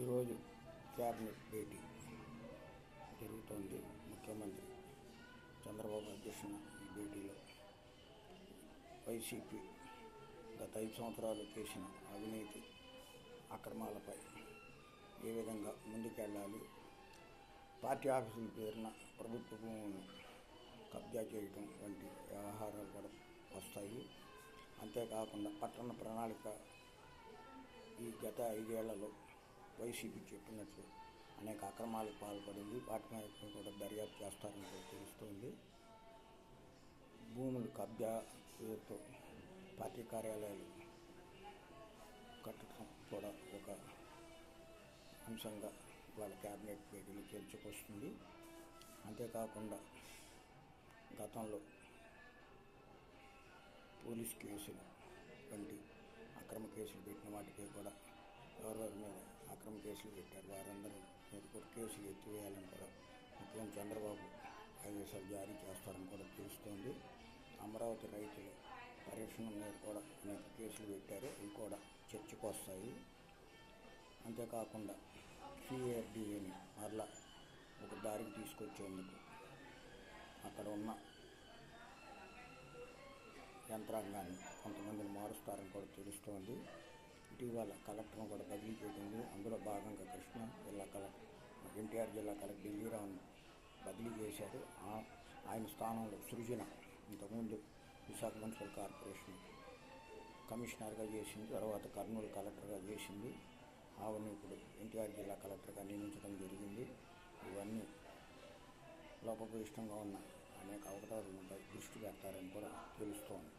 ఈరోజు క్యాబినెట్ భేటీ జరుగుతోంది. ముఖ్యమంత్రి చంద్రబాబు అధ్యక్షన ఈ భేటీలో వైసీపీ గత ఐదు సంవత్సరాలు చేసిన అవినీతి అక్రమాలపై ఏ విధంగా ముందుకెళ్ళాలి? పార్టీ ఆఫీసుల పేరున ప్రభుత్వ భూములను కబ్జా చేయటం వంటి వ్యవహారాలు కూడా వస్తాయి. అంతేకాకుండా పట్టణ ప్రణాళిక ఈ గత ఐదేళ్ళలో వైసీపీ చెప్పినట్లు అనేక అక్రమాలకు పాల్పడింది. వాటిపై కూడా దర్యాప్తు చేస్తారని కూడా తెలుస్తోంది. భూములు కబ్జా పేరుతో పార్టీ కార్యాలయాలు కట్టడం కూడా ఒక అంశంగా వాళ్ళ క్యాబినెట్ భేటీలో తెలుసుకొస్తుంది అంతేకాకుండా గతంలో పోలీస్ కేసులు వంటి అక్రమ కేసులు పెట్టిన వాటికి కూడా ఎవరెవరి మీద అక్రమ కేసులు పెట్టారు? వారందరూ మీద కూడా కేసులు ఎత్తివేయాలని కూడా ముఖ్యమంత్రి చంద్రబాబు ఆదేశాలు జారీ చేస్తారని కూడా తెలుస్తోంది. అమరావతి రైతులు పరిరక్షణ మీద కూడా అనేక కేసులు పెట్టారు. అవి కూడా చర్చకు వస్తాయి. అంతేకాకుండా సిఆర్డిఏని మరలా ఒక దారికి తీసుకొచ్చేందుకు అక్కడ ఉన్న యంత్రాంగాన్ని కొంతమందిని మారుస్తారని కూడా తెలుస్తోంది. ఇటీవల కలెక్టర్ను కూడా బదిలీ చేసింది అందులో భాగంగా కృష్ణ జిల్లా కలెక్టర్ ఎన్టీఆర్ జిల్లా కలెక్టర్ ఢిల్లీరావును బదిలీ చేశారు. ఆ- ఆయన స్థానంలో సృజన ఇంతకుముందు విశాఖ మున్సిపల్ కార్పొరేషన్ కమిషనర్గా చేసింది తర్వాత కర్నూలు కలెక్టర్గా చేసింది. ఆవిడని ఇప్పుడు ఎన్టీఆర్ జిల్లా కలెక్టర్గా నియమించడం జరిగింది. ఇవన్నీ లోపభూయిష్టంగా ఉన్న అనేక అవకతవకలపై దృష్టి పెడతారని కూడా తెలుస్తోంది.